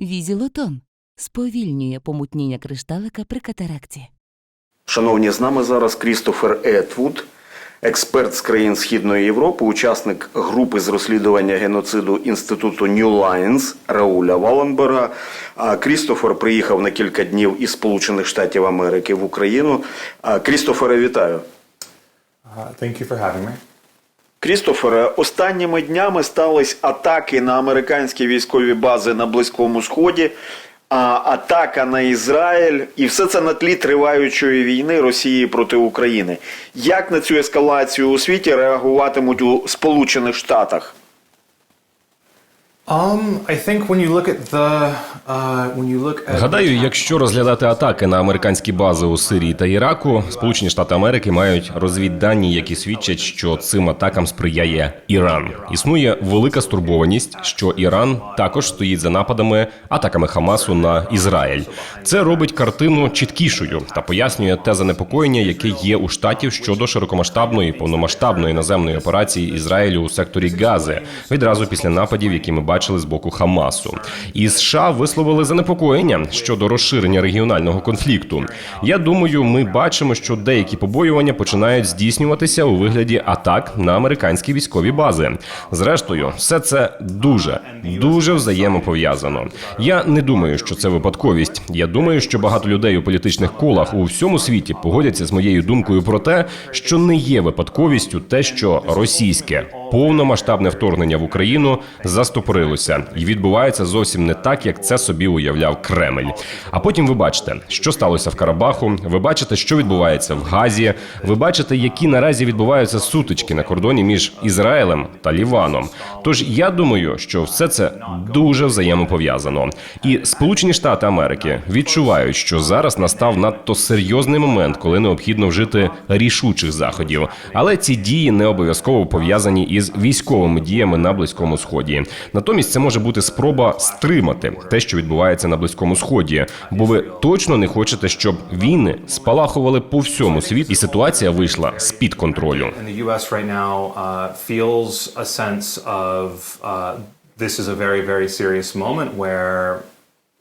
Візілотон сповільнює помутніння кришталика при катаракті. Шановні, з нами зараз Крістофер Етвуд, експерт з країн Східної Європи, учасник групи з розслідування геноциду інституту New Lines Рауля Валенберга. А Крістофер приїхав на кілька днів із Сполучених Штатів Америки в Україну. Крістофере, вітаю. Uh, thank you for having me. Крістофере, останніми днями стались атаки на американські військові бази на Близькому Сході, а атака на Ізраїль, і все це на тлі триваючої війни Росії проти України. Як на цю ескалацію у світі реагуватимуть у Сполучених Штатах? Um, I think when you look at the uh, when you look at Гадаю, якщо розглядати атаки на американські бази у Сирії та Іраку, Сполучені Штати Америки мають розвіддані, які свідчать, що цим атакам сприяє Іран. Існує велика стурбованість, що Іран також стоїть за нападами, атаками Хамасу на Ізраїль. Це робить картину чіткішою та пояснює те занепокоєння, яке є у штатів щодо широкомасштабної повномасштабної наземної операції Ізраїлю у секторі Гази відразу після нападів, які ми бачили з боку Хамасу. І США висловили занепокоєння щодо розширення регіонального конфлікту. Я думаю, ми бачимо, що деякі побоювання починають здійснюватися у вигляді атак на американські військові бази. Зрештою, все це дуже дуже взаємопов'язано. Я не думаю, що це випадковість. Я думаю, що багато людей у політичних колах у всьому світі погодяться з моєю думкою про те, що не є випадковістю те, що російське повномасштабне вторгнення в Україну застопорилося і відбувається зовсім не так, як це собі уявляв Кремль. А потім ви бачите, що сталося в Карабаху. Ви бачите, що відбувається в Газі. Ви бачите, які наразі відбуваються сутички на кордоні між Ізраїлем та Ліваном. Тож я думаю, що все це дуже взаємопов'язано. І Сполучені Штати Америки відчувають, що зараз настав надто серйозний момент, коли необхідно вжити рішучих заходів. Але ці дії не обов'язково пов'язані із військовими діями на близькому сході. Натомість це може бути спроба стримати те, що відбувається на близькому сході, бо ви точно не хочете, щоб війни спалахували по всьому світу, і ситуація вийшла з під контролю. uh, uh, this is a very very serious moment where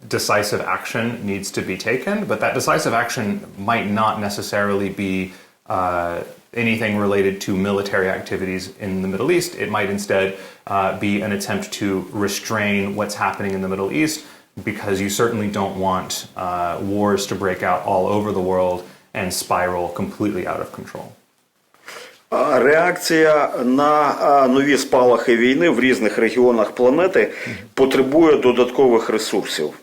decisive action needs to be taken, but that decisive action might not necessarily be uh, anything related to military activities in the Middle East. It might instead uh, be an attempt to restrain what's happening in the Middle East because you certainly don't want uh, wars to break out all over the world and spiral completely out of control. А, Реакція на а, нові спалахи війни в різних регіонах планети потребує додаткових ресурсів,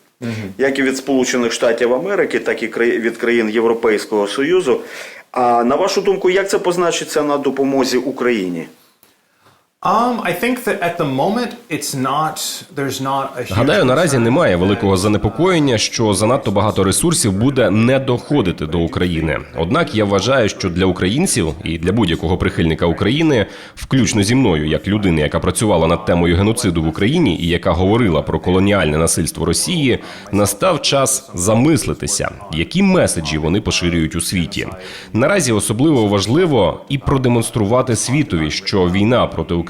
Як і від Сполучених Штатів Америки, так і від країн Європейського Союзу. А на вашу думку, як це позначиться на допомозі Україні? Um, I think that at the moment it's not. There's not a Гадаю, наразі немає великого занепокоєння, що занадто багато ресурсів буде не доходити до України. Однак я вважаю, що для українців і для будь-якого прихильника України, включно зі мною, як людини, яка працювала над темою геноциду в Україні і яка говорила про колоніальне насильство Росії, настав час замислитися, які меседжі вони поширюють у світі. Наразі особливо важливо і продемонструвати світові, що війна проти України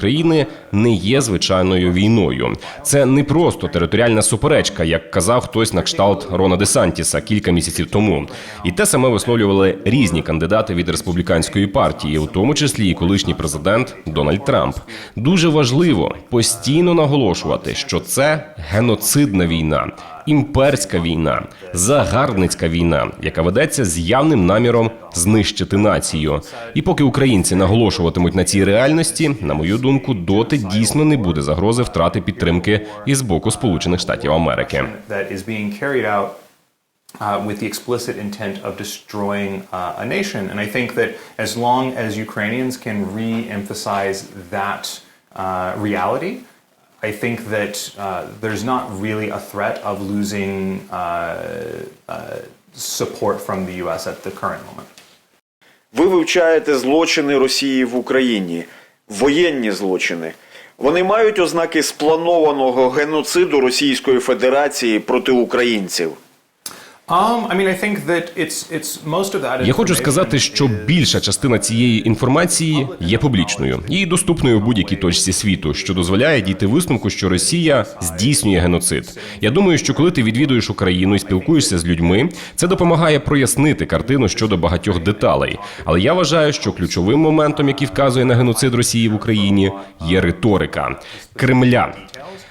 не є звичайною війною. Це не просто територіальна суперечка, як казав хтось на кшталт Рона Десантіса кілька місяців тому. І те саме висловлювали різні кандидати від республіканської партії, у тому числі і колишній президент Дональд Трамп. Дуже важливо постійно наголошувати, що це геноцидна війна. Імперська війна, загарбницька війна, яка ведеться з явним наміром знищити націю. І поки українці наголошуватимуть на цій реальності, на мою думку, доти дійсно не буде загрози втрати підтримки із боку Сполучених Штатів Америки. uh, with the explicit intent of destroying uh, a nation. And I think that as long as Ukrainians can re-emphasize that uh, reality, I think that uh, there's not really a threat of losing uh, uh, support from the U.S. at the current moment. Ви вивчаєте злочини Росії в Україні, воєнні злочини. Вони мають ознаки спланованого геноциду Російської Федерації проти українців. Я хочу сказати, що більша частина цієї інформації є публічною і доступною в будь-якій точці світу, що дозволяє дійти висновку, що Росія здійснює геноцид. Я думаю, що коли ти відвідуєш Україну і спілкуєшся з людьми, це допомагає прояснити картину щодо багатьох деталей. Але я вважаю, що ключовим моментом, який вказує на геноцид Росії в Україні, є риторика Кремля.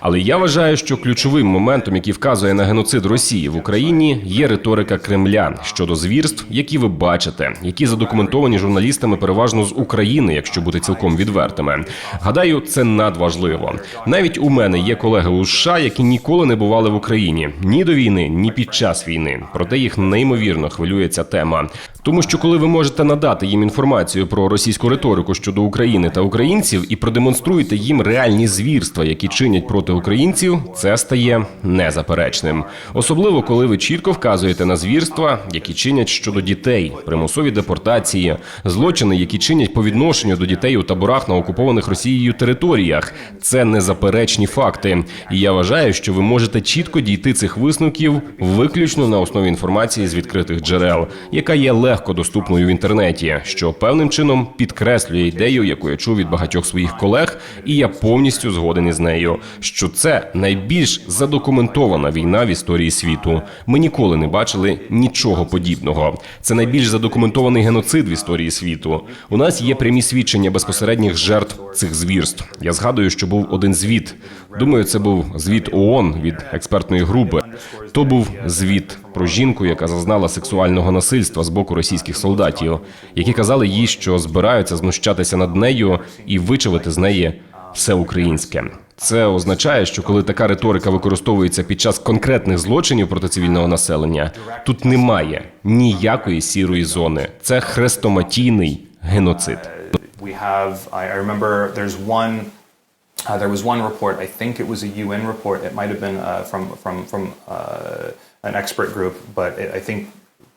Але я вважаю, що ключовим моментом, який вказує на геноцид Росії в Україні, є риторика Кремля щодо звірств, які ви бачите, які задокументовані журналістами переважно з України, якщо бути цілком відвертими. Гадаю, це надважливо. Навіть у мене є колеги у США, які ніколи не бували в Україні ні до війни, ні під час війни. Проте їх неймовірно хвилює ця тема. Тому що коли ви можете надати їм інформацію про російську риторику щодо України та українців і продемонструєте їм реальні звірства, які чинять проти українців, це стає незаперечним. Особливо коли ви чітко вказуєте на звірства, які чинять щодо дітей, примусові депортації, злочини, які чинять по відношенню до дітей у таборах на окупованих Росією територіях. Це незаперечні факти. І я вважаю, що ви можете чітко дійти цих висновків виключно на основі інформації з відкритих джерел, яка є легко доступною в інтернеті, що певним чином підкреслює ідею, яку я чув від багатьох своїх колег, і я повністю згоден із нею, що це найбільш задокументована війна в історії світу. Ми ніколи не бачили нічого подібного. Це найбільш задокументований геноцид в історії світу. У нас є прямі свідчення безпосередніх жертв цих звірств. Я згадую, що був один звіт. Думаю, це був звіт ООН від експертної групи. То був звіт про жінку, яка зазнала сексуального насильства з боку російських солдатів, які казали їй, що збираються знущатися над нею і вичавити з неї все українське. Це означає, що коли така риторика використовується під час конкретних злочинів проти цивільного населення, тут немає ніякої сірої зони. Це хрестоматійний геноцид. an expert group, but it, I think.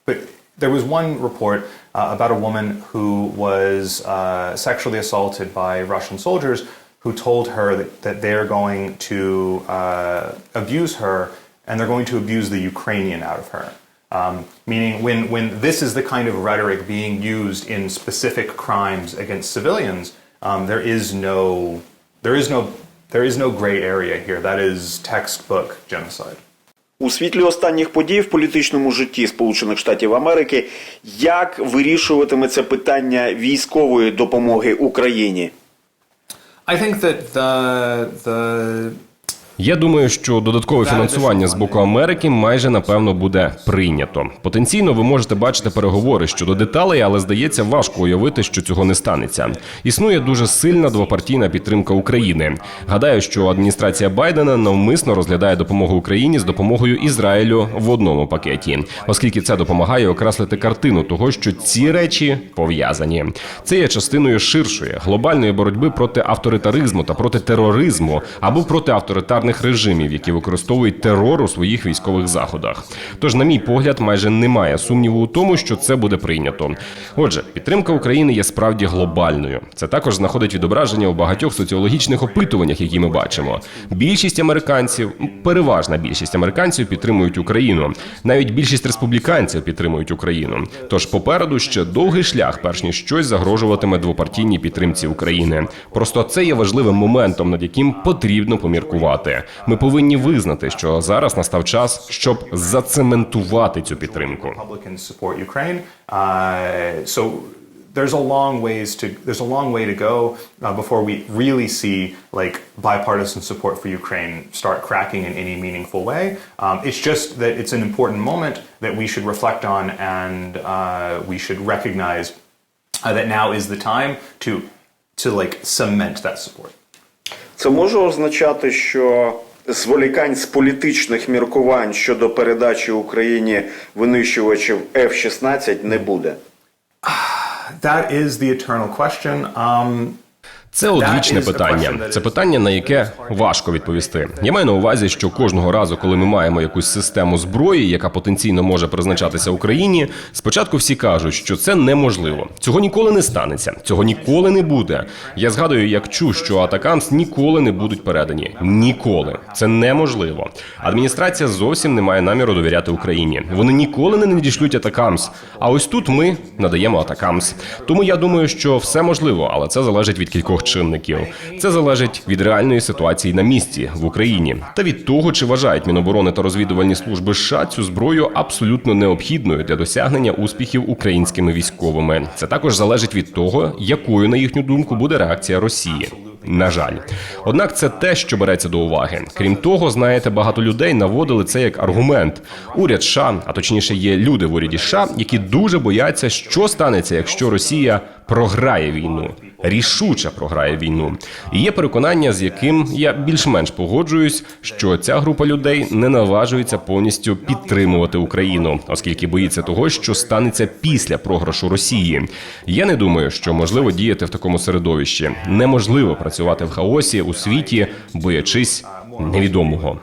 But there was one report uh, about a woman who was uh, sexually assaulted by Russian soldiers, who told her that, that they're going to uh, abuse her and they're going to abuse the Ukrainian out of her. Um, meaning, when, when this is the kind of rhetoric being used in specific crimes against civilians, um, there is no there is no there is no gray area here. That is textbook genocide. У світлі останніх подій в політичному житті Сполучених Штатів Америки як вирішуватиметься питання військової допомоги Україні? I think that the the Я думаю, що додаткове фінансування з боку Америки майже напевно буде прийнято. Потенційно ви можете бачити переговори щодо деталей, але здається важко уявити, що цього не станеться. Існує дуже сильна двопартійна підтримка України. Гадаю, що адміністрація Байдена навмисно розглядає допомогу Україні з допомогою Ізраїлю в одному пакеті, оскільки це допомагає окреслити картину того, що ці речі пов'язані. Це є частиною ширшої глобальної боротьби проти авторитаризму та проти тероризму або проти авторитарних режимів, які використовують терор у своїх військових заходах. Тож, на мій погляд, майже немає сумніву у тому, що це буде прийнято. Отже, підтримка України є справді глобальною. Це також знаходить відображення у багатьох соціологічних опитуваннях, які ми бачимо. Більшість американців, переважна більшість американців підтримують Україну. Навіть більшість республіканців підтримують Україну. Тож попереду ще довгий шлях, перш ніж щось загрожуватиме двопартійній підтримці України. Просто це є важливим моментом, над яким потрібно поміркувати. Ми повинні визнати, що зараз настав час, щоб зацементувати цю підтримку. Uh, there's a long ways to there's a long way to go uh, before we really see like bipartisan support for Ukraine start cracking in any meaningful way. Um, it's just that it's an important moment that we should reflect on and uh, we should recognize uh, that now is the time to to like cement that support. Це може означати, що зволікань з політичних міркувань щодо передачі Україні винищувачів F-16 не буде. That is the eternal question. Um, Це одвічне питання. Це питання, на яке важко відповісти. Я маю на увазі, що кожного разу, коли ми маємо якусь систему зброї, яка потенційно може призначатися Україні, спочатку всі кажуть, що це неможливо. Цього ніколи не станеться, цього ніколи не буде. Я згадую, як чув, що атакамс ніколи не будуть передані. Ніколи це неможливо. Адміністрація зовсім не має наміру довіряти Україні. Вони ніколи не надішлють атакамс. А ось тут ми надаємо атакамс. Тому я думаю, що все можливо, але це залежить від кількох чинників. Це залежить від реальної ситуації на місці в Україні та від того, чи вважають Міноборони та розвідувальні служби США цю зброю абсолютно необхідною для досягнення успіхів українськими військовими. Це також залежить від того, якою на їхню думку буде реакція Росії. На жаль, однак це те, що береться до уваги. Крім того, знаєте, багато людей наводили це як аргумент. Уряд США, а точніше, є люди в уряді США, які дуже бояться, що станеться, якщо Росія програє війну. Рішуче програє війну. І є переконання, з яким я більш-менш погоджуюсь, що ця група людей не наважується повністю підтримувати Україну, оскільки боїться того, що станеться після програшу Росії. Я не думаю, що можливо діяти в такому середовищі. Неможливо працювати в хаосі у світі, боячись невідомого.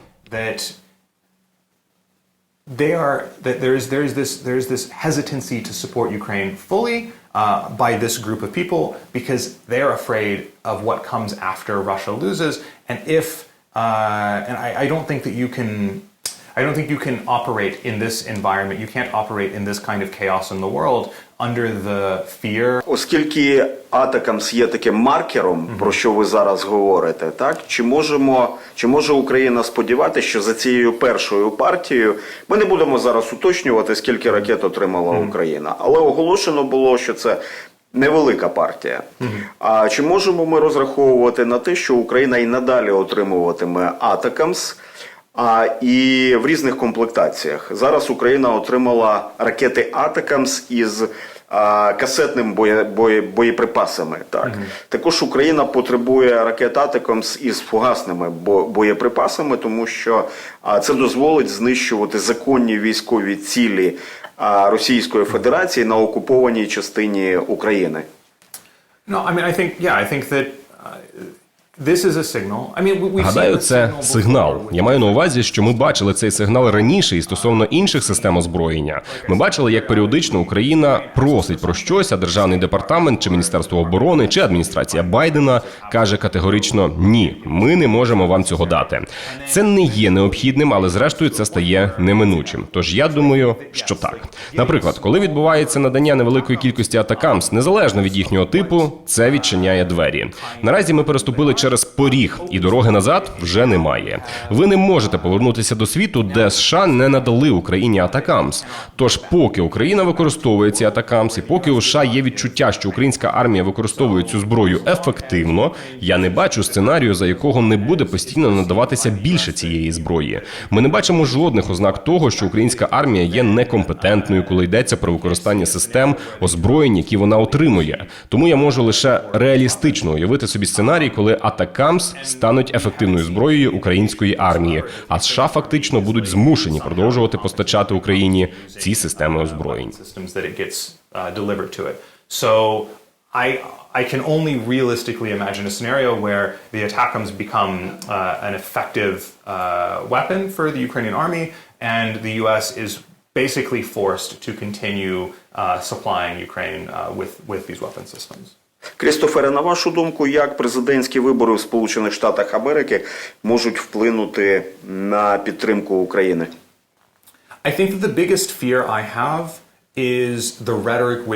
they are that there is there is this there is this hesitancy to support Ukraine fully uh, by this group of people because they're afraid of what comes after Russia loses, and if uh, and I, I don't think that you can. I don't think you can operate in this environment. You can't operate in this kind of chaos in the world under the fear Оскільки Атакамс є таким маркером, про що ви зараз говорите, так чи можемо, чи може Україна сподіватися, що за цією першою партією ми не будемо зараз уточнювати, скільки ракет отримала Україна, але оголошено було, що це. Невелика партія. А чи можемо ми розраховувати на те, що Україна і надалі отримуватиме Атакамс, а і в різних комплектаціях? Зараз Україна отримала ракети Атакамс із а, касетним боє, боє, боєприпасами. Так. Також Україна потребує ракет Атакамс із фугасними бо- боєприпасами, тому що а, це дозволить знищувати законні військові цілі а, Російської Федерації на окупованій частині України. No, I mean, I think, yeah, I think that Гадаю, це сигнал. Я маю на увазі, що ми бачили цей сигнал раніше і стосовно інших систем озброєння. Ми бачили, як періодично Україна просить про щось, а державний департамент чи міністерство оборони чи адміністрація Байдена каже категорично ні, ми не можемо вам цього дати. Це не є необхідним, але зрештою це стає неминучим. Тож я думаю, що так. Наприклад, коли відбувається надання невеликої кількості атакамс, незалежно від їхнього типу, це відчиняє двері. Наразі ми переступили через поріг, і дороги назад вже немає. Ви не можете повернутися до світу, де США не надали Україні атакамс. Тож, поки Україна використовує ці атакамс, і поки у США є відчуття, що українська армія використовує цю зброю ефективно, я не бачу сценарію, за якого не буде постійно надаватися більше цієї зброї. Ми не бачимо жодних ознак того, що українська армія є некомпетентною, коли йдеться про використання систем озброєнь, які вона отримує. Тому я можу лише реалістично уявити собі сценарій, коли атакамс стануть ефективною зброєю української армії, а США фактично будуть змушені продовжувати постачати Україні ці системи uh, ATACMs become uh, an effective uh, weapon for the Ukrainian army, and the U.S. is basically forced to continue uh, supplying Ukraine uh, with with these weapon systems. Крістофере, на вашу думку, як президентські вибори в Сполучених Штатах Америки можуть вплинути на підтримку України? I think that the biggest fear I have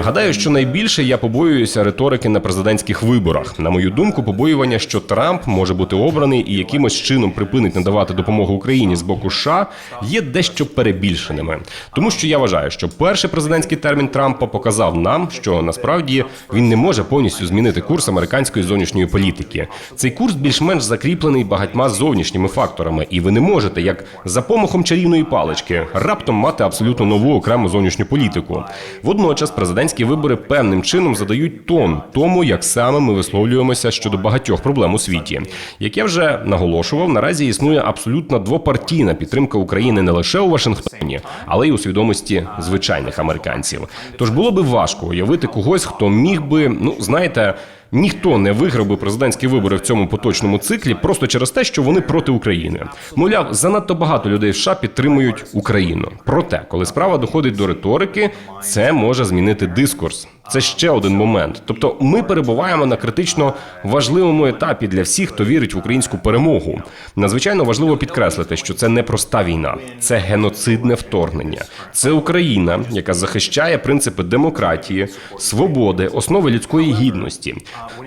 Гадаю, що найбільше я побоююся риторики на президентських виборах. На мою думку, побоювання, що Трамп може бути обраний і якимось чином припинить надавати допомогу Україні з боку США, є дещо перебільшеними. Тому що я вважаю, що перший президентський термін Трампа показав нам, що насправді він не може повністю змінити курс американської зовнішньої політики. Цей курс більш-менш закріплений багатьма зовнішніми факторами, і ви не можете, як за помахом чарівної палички, раптом мати абсолютно нову окрему зовнішню політику. Водночас президентські вибори певним чином задають тон тому, як саме ми висловлюємося щодо багатьох проблем у світі. Як я вже наголошував, наразі існує абсолютно двопартійна підтримка України не лише у Вашингтоні, але й у свідомості звичайних американців. Тож було би важко уявити когось, хто міг би, ну знаєте. Ніхто не виграв би президентські вибори в цьому поточному циклі просто через те, що вони проти України. Мовляв, занадто багато людей в США підтримують Україну. Проте, коли справа доходить до риторики, це може змінити дискурс. Це ще один момент. Тобто, ми перебуваємо на критично важливому етапі для всіх, хто вірить в українську перемогу. Надзвичайно важливо підкреслити, що це не проста війна, це геноцидне вторгнення. Це Україна, яка захищає принципи демократії, свободи, основи людської гідності.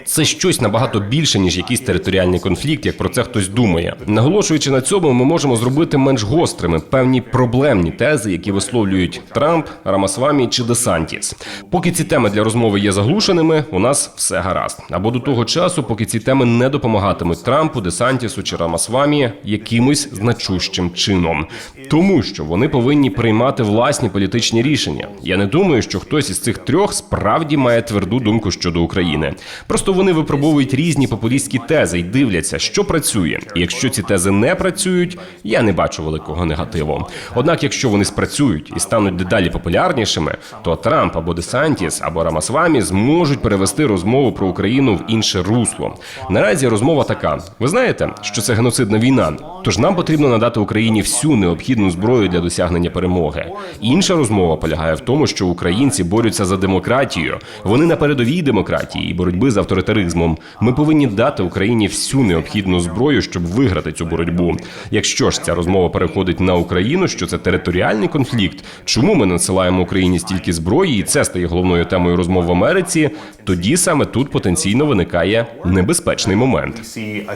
Це щось набагато більше ніж якийсь територіальний конфлікт, як про це хтось думає. Наголошуючи на цьому, ми можемо зробити менш гострими певні проблемні тези, які висловлюють Трамп, Рамасвамі чи Десантіс. Поки ці теми для розмови є заглушеними, у нас все гаразд. Або до того часу, поки ці теми не допомагатимуть Трампу, Десантісу чи Рамасвамі якимось значущим чином, тому що вони повинні приймати власні політичні рішення. Я не думаю, що хтось із цих трьох справді має тверду думку щодо України. Просто вони випробовують різні популістські тези і дивляться, що працює. І якщо ці тези не працюють, я не бачу великого негативу. Однак, якщо вони спрацюють і стануть дедалі популярнішими, то Трамп або Десантіс або Рамасвамі зможуть перевести розмову про Україну в інше русло. Наразі розмова така: ви знаєте, що це геноцидна війна, тож нам потрібно надати Україні всю необхідну зброю для досягнення перемоги. Інша розмова полягає в тому, що українці борються за демократію. Вони на передовій демократії і боротьби з авторитаризмом. Ми повинні дати Україні всю необхідну зброю, щоб виграти цю боротьбу. Якщо ж ця розмова переходить на Україну, що це територіальний конфлікт, чому ми надсилаємо Україні стільки зброї, і це стає головною темою розмов в Америці, тоді саме тут потенційно виникає небезпечний момент. Uh,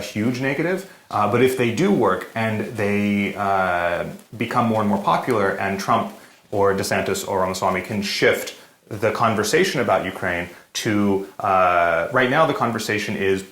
uh, or DeSantis or Ramaswamy can shift the conversation about Ukraine to uh, right now, the conversation is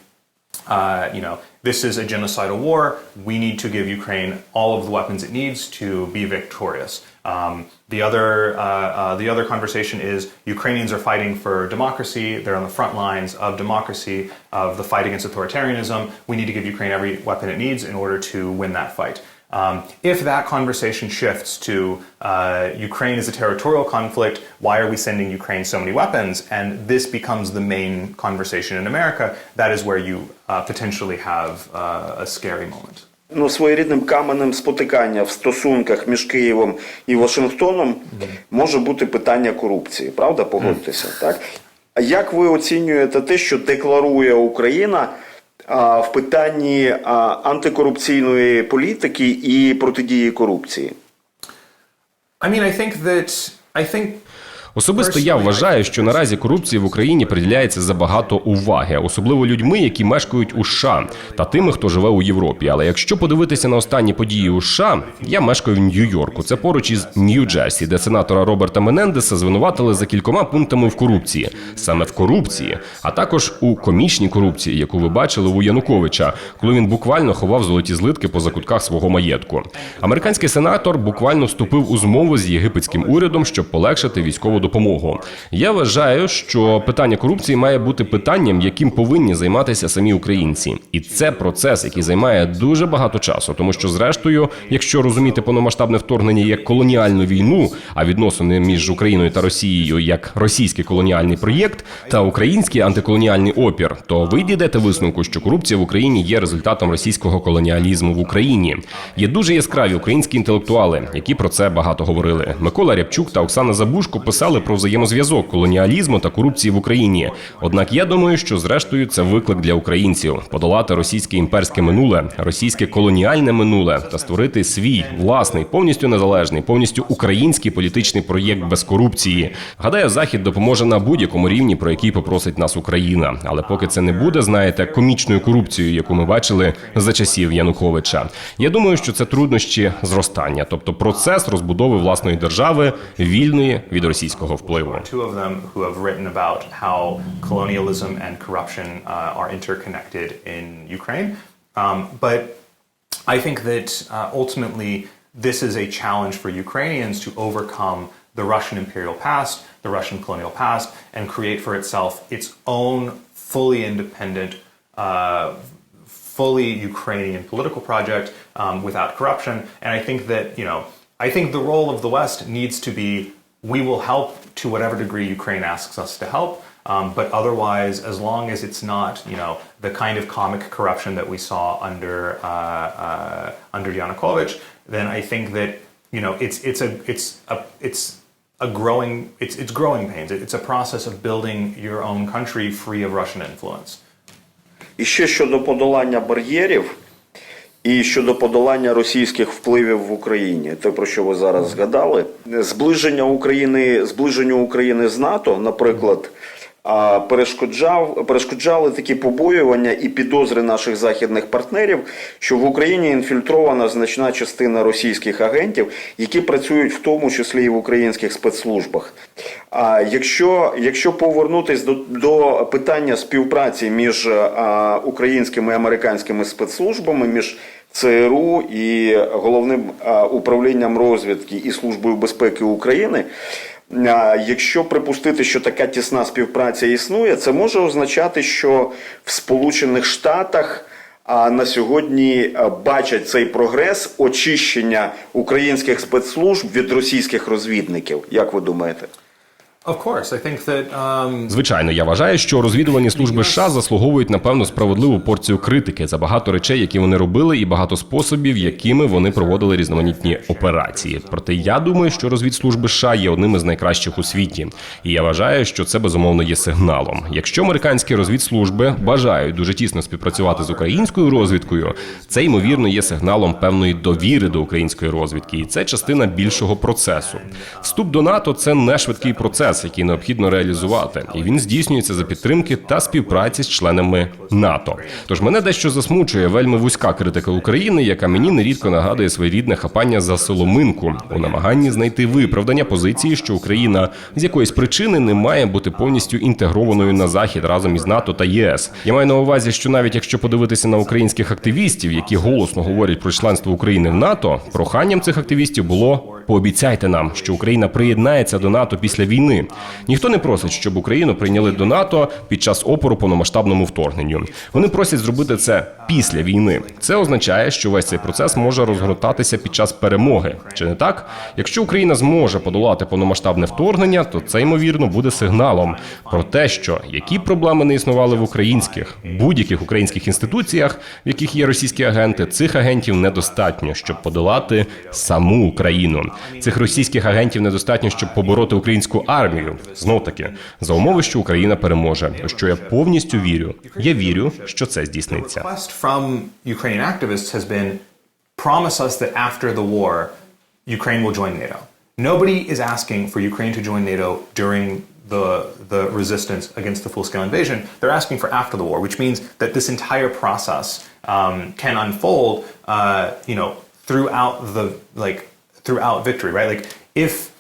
uh, you know, this is a genocidal war. We need to give Ukraine all of the weapons it needs to be victorious. Um, the other, uh, uh, the other conversation is Ukrainians are fighting for democracy. They're on the front lines of democracy, of the fight against authoritarianism. We need to give Ukraine every weapon it needs in order to win that fight. Um, if that conversation shifts to uh, Ukraine is a territorial conflict, why are we sending Ukraine so many weapons? And this becomes the main conversation in America, that is where you uh, potentially have uh, a scary moment. Ну, своєрідним каменем спотикання в стосунках між Києвом і Вашингтоном може бути питання корупції, правда? Погодьтеся, так? А як ви оцінюєте те, що декларує Україна в питанні антикорупційної політики і протидії корупції? I mean, I think that I think Особисто я вважаю, що наразі корупції в Україні приділяється забагато уваги, особливо людьми, які мешкають у США та тими, хто живе у Європі. Але якщо подивитися на останні події у США, я мешкаю в Нью-Йорку. Це поруч із Нью-Джерсі, де сенатора Роберта Менендеса звинуватили за кількома пунктами в корупції, саме в корупції, а також у комічній корупції, яку ви бачили у Януковича, коли він буквально ховав золоті злитки по закутках свого маєтку. Американський сенатор буквально вступив у змову з єгипетським урядом, щоб полегшити військову допомогу. Я вважаю, що питання корупції має бути питанням, яким повинні займатися самі українці, і це процес, який займає дуже багато часу, тому що, зрештою, якщо розуміти повномасштабне вторгнення як колоніальну війну, а відносини між Україною та Росією як російський колоніальний проєкт та український антиколоніальний опір, то ви дійдете висновку, що корупція в Україні є результатом російського колоніалізму в Україні. Є дуже яскраві українські інтелектуали, які про це багато говорили. Микола Рябчук та Оксана Забушко писали про взаємозв'язок колоніалізму та корупції в Україні. Однак я думаю, що зрештою це виклик для українців подолати російське імперське минуле, російське колоніальне минуле та створити свій власний, повністю незалежний, повністю український політичний проєкт без корупції. Гадаю, захід допоможе на будь-якому рівні, про який попросить нас Україна. Але поки це не буде, знаєте, комічною корупцією, яку ми бачили за часів Януковича. Я думаю, що це труднощі зростання, тобто процес розбудови власної держави вільної від російського впливу. two of them who have written about how colonialism and corruption uh, are interconnected in Ukraine. Um, but I think that uh, ultimately this is a challenge for Ukrainians to overcome the Russian imperial past, the Russian colonial past, and create for itself its own fully independent. Uh, fully Ukrainian political project um, without corruption. And I think that, you know, I think the role of the West needs to be we will help to whatever degree Ukraine asks us to help. Um, but otherwise, as long as it's not, you know, the kind of comic corruption that we saw under uh, uh, under Yanukovych, then I think that you know it's it's a it's a it's a growing it's it's growing pains. It's a process of building your own country free of Russian influence. І ще щодо подолання бар'єрів І щодо подолання російських впливів в Україні, те про що ви зараз згадали, зближення України, зближенню України з НАТО, наприклад. Перешкоджав, перешкоджали такі побоювання і підозри наших західних партнерів, що в Україні інфільтрована значна частина російських агентів, які працюють в тому числі і в українських спецслужбах. А якщо, якщо повернутися до, до питання співпраці між а, українськими і американськими спецслужбами, між ЦРУ і головним управлінням розвідки і службою безпеки України. Якщо припустити, що така тісна співпраця існує, це може означати, що в Сполучених Штатах а на сьогодні бачать цей прогрес очищення українських спецслужб від російських розвідників. Як ви думаєте? Звичайно, я вважаю, що розвідувальні служби США заслуговують напевно справедливу порцію критики за багато речей, які вони робили, і багато способів, якими вони проводили різноманітні операції. Проте я думаю, що розвідслужби США є одним із найкращих у світі, і я вважаю, що це безумовно є сигналом. Якщо американські розвідслужби бажають дуже тісно співпрацювати з українською розвідкою, це ймовірно є сигналом певної довіри до української розвідки, і це частина більшого процесу. Вступ до НАТО це не швидкий процес, який необхідно реалізувати, і він здійснюється за підтримки та співпраці з членами НАТО. Тож мене дещо засмучує вельми вузька критика України, яка мені нерідко нагадує своєрідне хапання за соломинку у намаганні знайти виправдання позиції, що Україна з якоїсь причини не має бути повністю інтегрованою на захід разом із НАТО та ЄС. Я маю на увазі, що навіть якщо подивитися на українських активістів, які голосно говорять про членство України в НАТО, проханням цих активістів було пообіцяйте нам, що Україна приєднається до НАТО після війни. Ніхто не просить, щоб Україну прийняли до НАТО під час опору повномасштабному вторгненню. Вони просять зробити це після війни. Це означає, що весь цей процес може розгортатися під час перемоги. Чи не так? Якщо Україна зможе подолати повномасштабне вторгнення, то це ймовірно буде сигналом про те, що які проблеми не існували в українських будь-яких українських інституціях, в яких є російські агенти, цих агентів недостатньо, щоб подолати саму Україну. Цих російських агентів недостатньо, щоб побороти українську армію. Знов таки за умови, що Україна переможе. Що я повністю вірю. Я вірю, що це здійсниться. promise us that after the war, Ukraine will join NATO. Nobody is asking for Ukraine to join NATO during the, the resistance against the full scale invasion. They're asking for after the war, which means that this entire process um, can unfold, uh, you know, throughout the, like, throughout victory, right? Like, if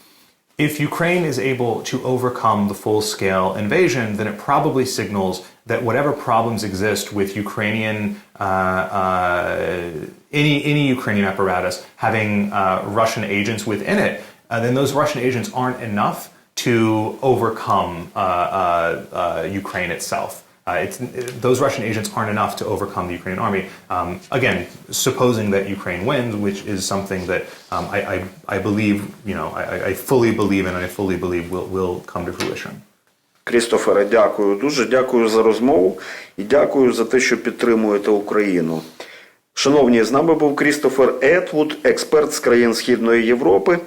if Ukraine is able to overcome the full scale invasion, then it probably signals that whatever problems exist with Ukrainian, uh, uh, any, any Ukrainian apparatus having uh, Russian agents within it, uh, then those Russian agents aren't enough to overcome uh, uh, Ukraine itself. Uh, those Russian agents aren't enough to overcome the Ukrainian army. Um, again, supposing that Ukraine wins, which is something that um, I, I, I believe, you know, I, I fully believe and I fully believe will, will come to fruition. Крістофере, дякую дуже. Дякую за розмову і дякую за те, що підтримуєте Україну. Шановні, з нами був Крістофер Етвуд, експерт з країн Східної Європи,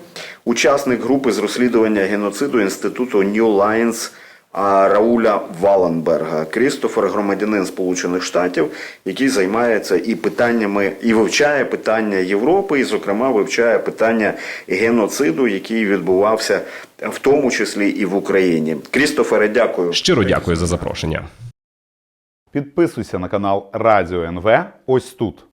учасник групи з розслідування геноциду інституту New Lines а, Рауля Валенберга. Крістофер громадянин Сполучених Штатів, який займається і питаннями, і вивчає питання Європи, і, зокрема, вивчає питання геноциду, який відбувався в тому числі і в Україні. Крістофере, дякую. Щиро дякую за запрошення. Підписуйся на канал Радіо НВ ось тут.